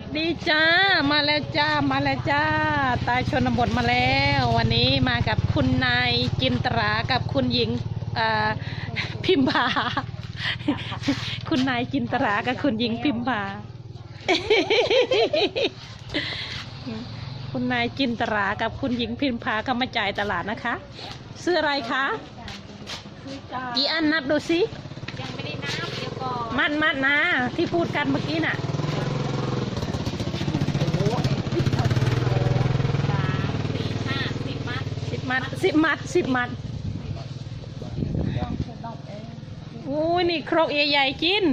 วัสดีจ้ามาแล้วจ้ามาแล้วจ้า ตายชนบทมาแล้ว วันนี้มากับคุณนายจินตรากับคุณหญิงเอ่อพิมพาคุณนายจินตรากับคุณหญิงพิมพาคุณนายจินตรากับคุณหญิงพิมพาก็มาจ่ายตลาดนะคะซื้ออะไรคะกี่อันนับดูสิยังไม่ได้นับเดี๋ยวก่อนมัดมัดนะที่พูดกันเมื่อกี้น่ะ สามสี่ห้าสิบ มัดสิบมัดสิบมัดสิบมัดอุ้ยนี่โครกใหญ่ๆกิน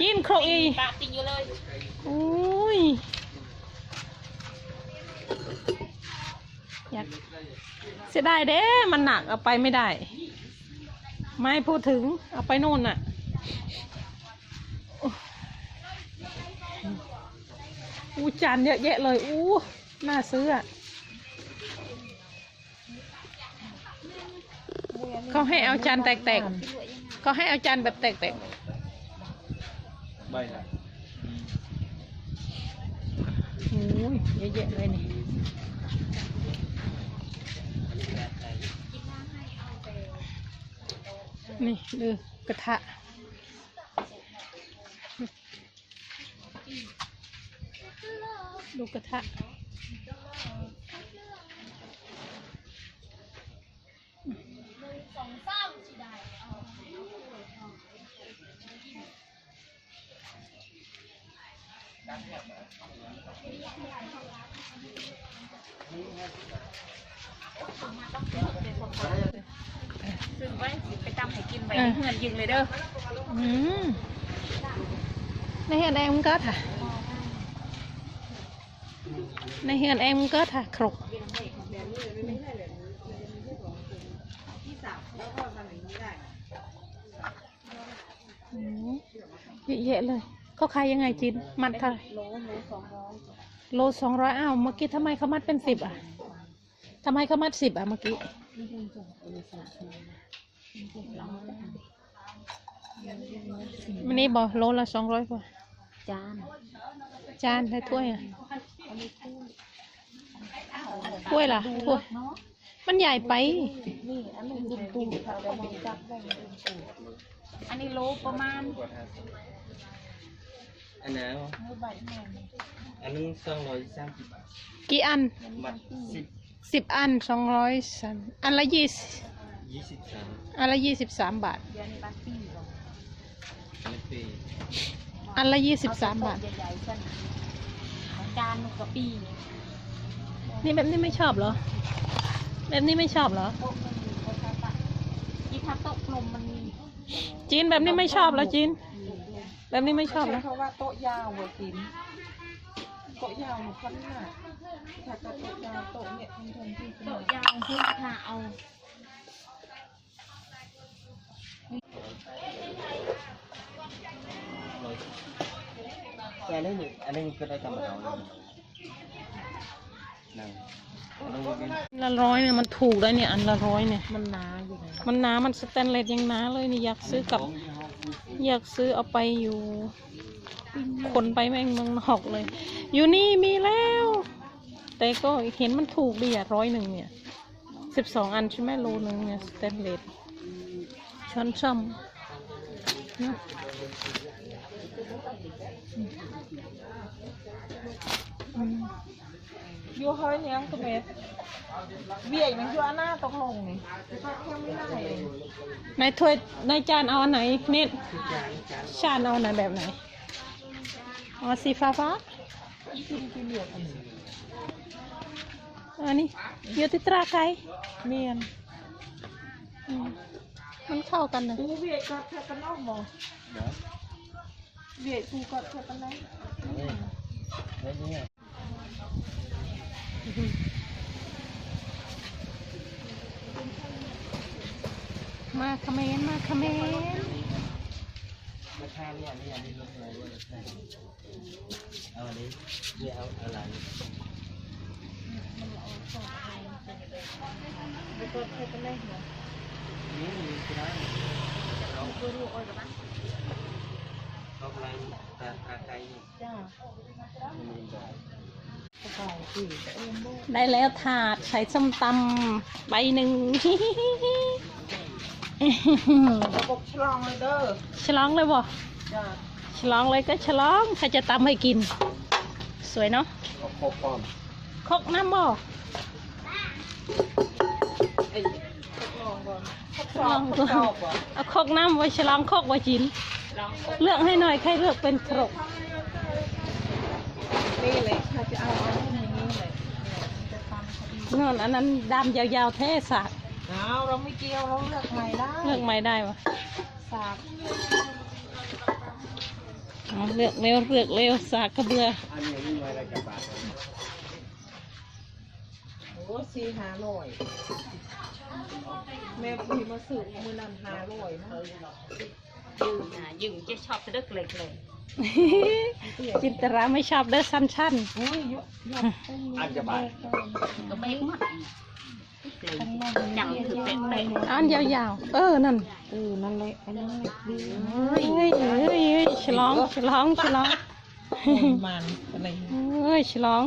กินโครกใหญ่ปะติงอยู่เลยอุ้ยอยากเสียดายเด้มันหนักเอาไปไม่ได้ ไม่พูดถึงเอาไปโน่นน่ะอู้จานเยอะแยะเลยอู้น่าซื้ออะ เขาให้เอาจานแตกๆเขาให้เอาจานแบบแตกใบละๆโอ้ยเยอะแยะเลยนี่นี่ดูกระทะดูกระทะ ซึ่งไว้สิไปตำให้กินไปเฮือนยิงเลยเด้ออืมในเฮือน em cũng có hả ในเฮือน em cũng có hả ครกอืมเยอะแยะเลย เขาขายยังไงจินมัดเท่าไหร่โลโลสองร้อยโลสองร้อยอ้าวเมื่อกี้ทำไมเขามัดเป็นสิบอะทำไมเขามัดสิบอะเมื่อกี้วันนี้บอกโลละสองร้อยกว่าจานจานและถ้วยอะถ้วยล่ะถ้วยเนาะมันใหญ่ไปนี่อันนี้บินปูค่ะเดี๋ยวผมจับได้บินปูอันนี้โลประมาณ อันนั้นเมื่อใบแม่อันนึงสองร้อยสามสิบบาทกี่อันมัดสิบสิบอันสองร้อยสามอันละยี่สิบยี่สิบสามอันละยี่สิบสามบาทเดี๋ยวนี้บ้านปีหรอไม่ปีอันละยี่สิบสามบาทใหญ่ๆฉันของจานกระปีนี่แบบนี้ไม่ชอบเหรอ แบบนี้ไม่ชอบเหรอโต๊ะมันมีโต๊ะครับอะอีทับโต๊ะลมมันมีจีนแบบนี้ไม่ชอบแล้วจีน แบบนี้ไม่ชอบแล้วเพราะว่าโต๊ะยาวหัวกินโต๊ะยาวหนูพันหน้าถ้าจะโต๊ะยาวโต๊ะเนี่ยมันทนที่โต๊ะยาวเพื่อค่ะเอาแต่อันนี้อันนี้ก็ได้กำมาเอาเลยนั่งอันนี้เป็นอันละร้อยเนี่ยมันถูกแล้วเนี่ยอันละร้อยเนี่ยมันหนาอยู่ไหนมันหนามันสแตนเลสยังหนาเลยนี่อยากซื้อกลับ อยากซื้อเอาไปอยู่ คนไปแม่งเมืองนอกเลย อยู่นี่มีแล้ว แต่ก็เห็นมันถูกดีอะร้อยหนึ่งเนี่ยสิบสองอันใช่ไหมโลหนึ่งเนี่ยสเตนเลสช้อนช่อมเนอะอืม อยู่เฮ้ยเนี่ยก็เม็ดเบี้ยมันอยู่อันหน้าตกลงนี่ถ้าแค่ไม่ได้เองในถ้วยในจานเอาอันไหนเน็ตชานเอาอันไหนแบบไหนอ๋อสีฟ้าฟ้ากินกินเหลืองอันนี้อันนี้อยู่ที่ตราไกรเมียนอืมมันเข้ากันนะกูเบี้ยก็แค่กันนอกมองเดี๋ยวเบี้ยกูก็แค่กันไหนนี่แล้วเนี่ย มาคอมเขมนต์มาคอมเมนต์ราคาเนี่ยนี่อันนี้ลดอะไรด้วยเอาอันนี้เนี่ยเอาอะไรไปก็แค่กันไหนเหรอนี่มีก็ได้เอาดูดูโอ้ยกับบ้านเอาอะไรตาตาไกลจ้า ได้แล้วถาดใส่ส้มตำใบหนึ่งระบบฉลองเลยเด้อฉลองเลยบ่จ้าฉลองเลยก็ฉลองใครจะตำให้กิน สวยเนาะเอาครบป้อมคกน้ำบ่ไอ้ทดลองก่อนทดฉสลออบงทก่อดนสอบอะเอาคกน้ำไว้ฉลองคกไว้จินเลือกให้หน่อยใครเลือกเป็นครก นี่เลยถ้าจะเอาเอาอย่างนี้เลยจะทำพอดีนนอันนั้นดำยาวๆแท้สากเอาเราไม่เกี่ยวเราเลือกใหม่ได้เลือกไม่ได้วะสากเอาเลือกเร็วเลือกเร็วสากกระเบืออันนี้วิ่งไว้อะไรกับบาทโอ้สี่ห้าร้อยแม่พี่มาสืบมือนันห้าร้อยนะยืมนะยืมจะชอบจะเลิกเล็กเลย จินตราไม่ชอบเด้อสั้นชั้นโอ้ยเยอะเยอะเต็มเลยอันจะบาทก็ไม่หมดเลยยังคือเป็นเป็นอันยาวๆ เออ นั่น เออ นั่นเลยอันนั้นเลยดีเฮ้ยเฮ้ยเฮ้ยเฮ้ยฉลองฉลองฉลองมันอะไรอย่างเงี้ยเฮ้ยฉลอง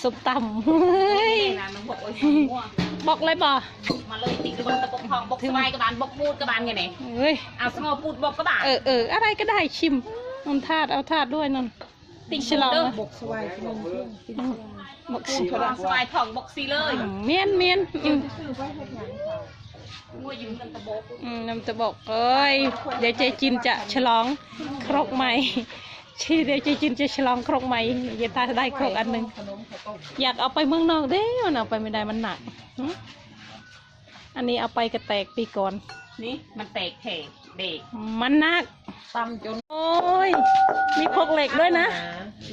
สุบต่ำเฮ้ยนะมัน บอกโอ้ยมั่วบอกเลยบ่มาเลยติดกระบอกตะปกทองบอกสบายกระบาลบอกมูดกระบาลไงเนี่ยเฮ้ยเอาสงอปูดบอกกระบาลเออเอออะไรก็ได้ชิมนนทาดเอาทาดด้วยนนติฉลองนะบกสวายขนมเพื่อนกินบอกปูดสบายทองบอกซีเลยเมียนเมียนอืมซื้อไว้ให้ยังค่ะมั่วยืมกันตะบกอืมนำจะบอกเอ้ยเดี๋ยวเจจินจะฉลองครกใหม่ ชีเดี๋ยวเจจินจะฉลองครกใหม่เยตาได้ครกอันหนึ่งขนมข้าวต้มอยากเอาไปเมืองนอกเด้มันเอาไปไม่ได้มันหนักหึอันนี้เอาไปกระแตกปีก่อน นี่มันแตกแถเด็กมันหนัก ตำจนโอ้ย มีพกเหล็กด้วยนะ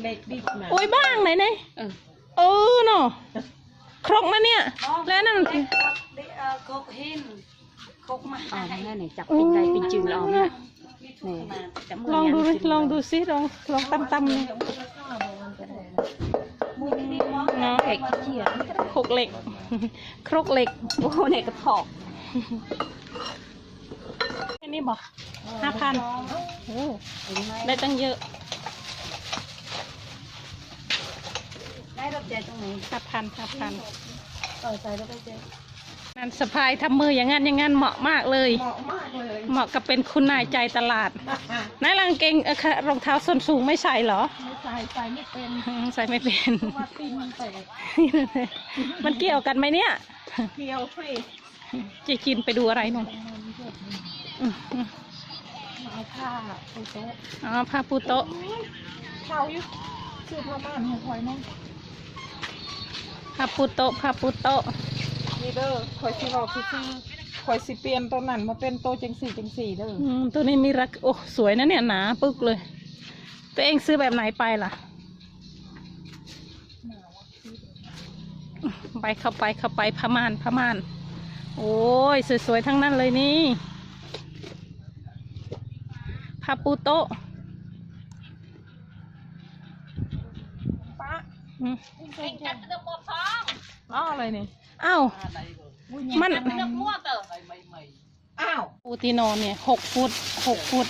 เล็กดิบนะโอ้ยบ้างไหนเนี่ยเออ เออเนาะครกมาเนี่ย แล้วนั่นอ๋อนั่นเนี่ยจับเป็นใจเป็นจืดเอาเนี่ย นี่จะมือลองดูยัดิลองดูสิลองลองตำตำเนี่ยเนาะแขกขี้เกียจครกเหล็ก ครกเหล็กโอ้โหเนี่ยกระถอกแค่นี้บอกห้าพันโอ้ได้ตั้งเยอะ ได้รับใจตรงไหนห้าพันห้าพันต่อยใจแล้วไปเจอ นั่นสะพายทำมืออย่างนั้นอย่างนั้นเหมาะมากเลย เหมาะมากเลยเหมาะกับเป็นคุณนายใจตลาดนายลังเกงเอ่อค่ะรองเท้าส้นสูงไม่ใส่เหรอไม่ใส่ใส่ไม่เป็นอืมใส่ไม่เป็นว่าตีนมันแตกมันเกี่ยวกันไหมเนี่ยเคี้ยวฟรีเจะกินไปดูอะไรหน่อยอืมอืมมาเอาผ้าไปโต๊ะอ๋อผ้าปูโต๊ะเขาอยู่ซื้อผ้าม่านให้คอยน้องผ้าปูโต๊ะผ้าปูโต๊ะ นี่เด้อคอยสิบอกคือซื้อคอยสิเปลี่ยนตัวนั้นมาเป็นโตวจังสี่จังสี่เด้ออืมตัวนี้มีรักโอ้สวยนะเนี่ยหนาปึ๊กเลย ตัวเองซื้อแบบไหนไปล่ะ ไปเข้าไปเข้าไปพม่านพม่าน โอ้ยสวยๆทั้งนั้นเลยนี่ผ้าปูโต๊ะป้าอืม เองจับเลือกหมดทองอ้าวอะไรเนี่ย อ้าว มันจับเลือกมั่วเตออ้าว ปูตีนอนเนี่ยหกฟุตหกฟุต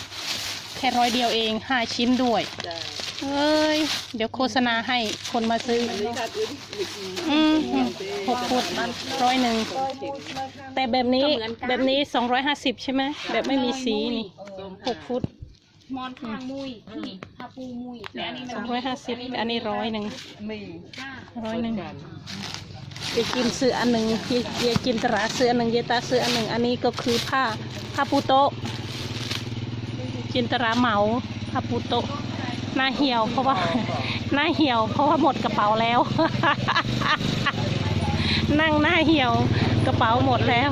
แค่ร้อยเดียวเองห้าชิ้นด้วย เอ้ย เดี๋ยวโฆษณาให้คนมาซื้อ อืมหกฟุตร้อยหนึ่ง แต่แบบนี้แบบนี้สองร้อยห้าสิบใช่ไหม แบบไม่มีสีนี่หกฟุตมอนข้างมุยนี่ทาปูมุยแต่อันนี้สมัอนงร้อยห้าสิบอันนี้ร้อยหนึ่งนี่ร้อยหนึ่ง เยกินซื้ออันหนึ่งเยเยกินตราซื้ออันหนึ่งเยตาซื้ออันหนึ่งอันนี้ก็คือผ้าผ้าปูโต๊ะจินตราเหมาผ้าปูโต๊ะหน้าเหี่ยวเพราะว่าหน้าเหี่ยว เพราะว่าหมดกระเป๋าแล้ว นั่งหน้าเหี่ยวกระเป๋าหมดแล้ว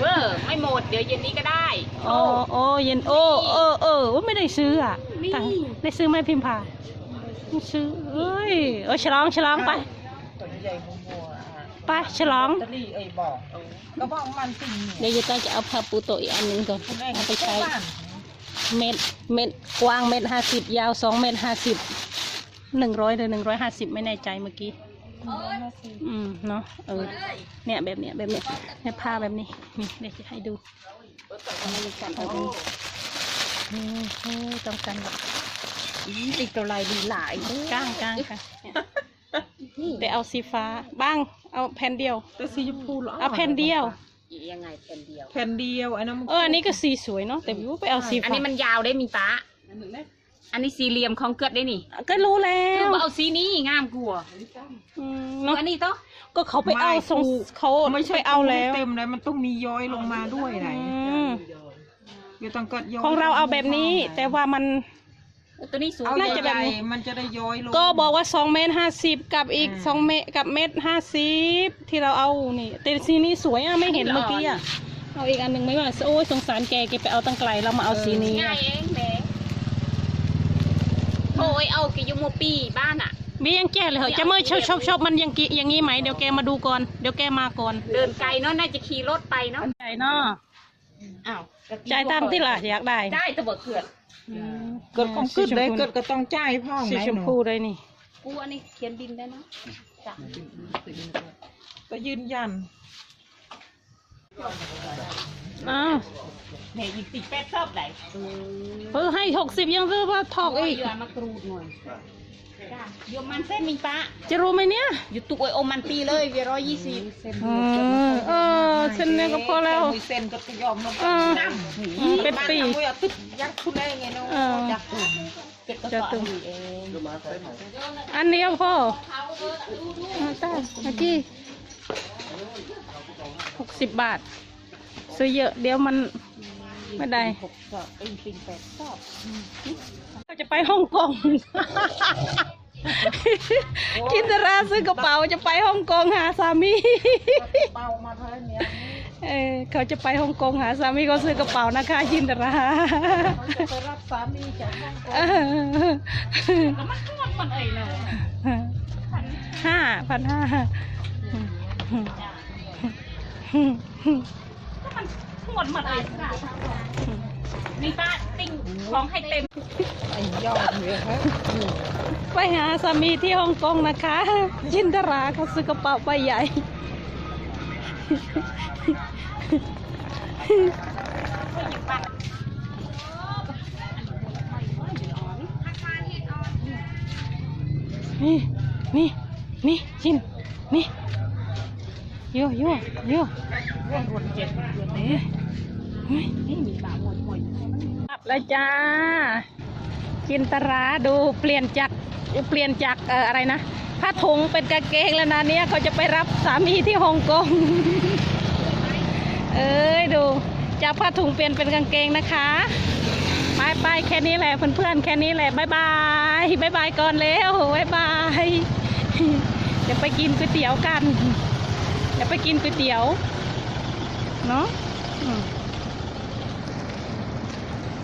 เออไม่หมดเดี๋ยวเย็นนี้ก็ได้โอ้โอ้เย็นโอ้เออเออว่าไม่ได้ซื้ออะนี่แต่ได้ซื้อไหมพิมพาไม่ ซื้อเอ้ยเออฉลองฉลองไปตัวใหญ่บัวบัวอะไปฉลองตะลี่ไอ้บอกก็บอกมันติ่งเดี๋ยวยายต้าจะเอาผ้าปูโต๊ะอีกอันหนึงก่อนแม่เอาไปใช้บ้านเม็ดเม็ดกว้างเม็ดห้าสิบยาวสองเม็ดห้าสิบหนึ่งร้อยหรือหนึ่งร้อยห้าสิบไม่แน่ใจเมื่อกี้ อืมเนาะเออเนี่ยแบบเนี้ยแบบเนี้ยเนี่ยผ้าแบบนี้นี่เดี๋ยวจะให้ดูเอามือกันเอามือนี่นี่ต้องกันแบบ ติดตัวลายดีหลายก้างก้างค่ะแต่เอาสีฟ้าบ้าง เอาแผ่นเดียว แต่สีชมพูหรเอาแผ่นเดียว ยังไงแผ่นเดียว แผ่นเดียวอันนั้นมันเอออันนี้ก็สีสวยเนาะแต่วิวไปเอาสีอันฟ้านี้มันยาวได้มีป้าอันนี้สี่เหลี่ยมของเกิดได้นี่ก็รู้แล้คือวว่าเอาสีนี้งามกว่าอืมเนาะอันนี้ต้องก็เขาไปเอาทรงเขาไม่ใช่ไปเอาแล้วเต็มเลยมันต้องมีย้อยลงมาด้วยไหนอืมเดี๋ยวต้องกัดย้อยของเราเอาแบบนี้ แต่ว่ามัน ตัวนี้สวยเอาน่าใหจะแบบญ่นี้ๆมันจะได้ย้อยลงก็บอกว่าสองเมตรห้าสิบกับอีกอืมสองเมตรกับเมตรห้าสิบที่เราเอานี่แต่สีนี้สวยอะไม่เห็นเมื่อกี้อะเอาอีกอันหนึ่งไม่ว่าโอ้ยสงสารแกแกไปเอาตั้งไกลเรามาเอาสีนี้ง่าอะยเองแหม่โอ้ยเอากิยูโมปีบ้านอะ มียังแก้เลยเหรอจะเมื่อชอบชอบชอบมันยังกิอย่างนี้ไหมเดี๋ยวแกมาดูก่อนเดี๋ยวแกมาก่อนเดินไกลเนาะน่าจะขี่รถไปเนาะใจเนาะอ้าวจ่ายตามที่ล่ะอยากได้ได้แตะบ่เกิด อืมเกิดของสีกึดชมได้พูเกิดก็ต้องจ่ายพ่อสีไหมชมหนูพูเลยนี่ กูอันนี้เขียนบินได้เนาะจ้ะ ก็ยืนยัน อ้าวแหม่ยิงติดแป๊ดชอบไหนเออให้หกสิบยังซื้อว่าทอกอีกเยอะมากรูดหน่อยจ้ะโยมมันเส้นมิงปะจะรู้ไหมเนี่ยอยู่ตุกไอโอมันปีเลยเวียร้อยยี่สิบเออเออเส้นนี้ก็พอแล้วต่มือเส้นก็จะยอมลงเอออืมเป็นปีบ้านเอาไว้เอาตึกยักษ์คุณได้ไงเนาะเออยักษ์คุณเป็ดก็จะต่อตึงอยู่เองอันเดียวพอเอาตาเมื่อกี้ หกสิบบาท ซื้อเยอะเดี๋ยวมันไม่ได้หกชอบเองปิงแปดชอบเราจะไปฮ่องกงกินตราซื้อกระเป๋าจะไปฮ่องกงหาสามีเป่ามาเท่านี้เออเขาจะไปฮ่องกงหาสามีเขาซื้อกระเป๋านะคะจินตราเขาจะไปรับสามีจากฮ่องกงเออแล้วมันก็มันเอ่ยเนาะห้าพันห้า หมดหมดเอ่ยมีป้าติ้งของให้เต็มไอ้ยอดเลยครับไปหาสามีที่ฮ่องกงนะคะ จินตราเขาซื้อกระเป๋าใบใหญ่ นี่ นี่ นี่ จิน นี่ โยโยโยร่วมรวมเจ็ดรวมเอ๊ะเยนี่มีปากหมดหมดกลับแล้วจ้า จินตราดูเปลี่ยนจากเปลี่ยนจากเอ่ออะไรนะผ้าถุงเป็นกางเกงแล้วนะเนี่ยเขาจะไปรับสามีที่ฮ่องกง เอ้ยดูจากผ้าถุงเปลี่ยนเป็นกางเกงนะคะไปไปแค่นี้แหละเพื่อนๆแค่นี้แหละบายบายบายบายก่อนแล้วบายบายเดี๋ยวไปกินก๋วยเตี๋ยวกัน ดี๋ยวไปกินก๋วยเตี๋ยว เนาะ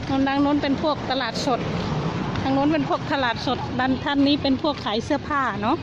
นนดังนโน้นเป็นพวกตลาดสด ทางโน้นเป็นพวกตลาดสดด้านท่านนี้เป็นพวกขายเสื้อผ้าเนาะ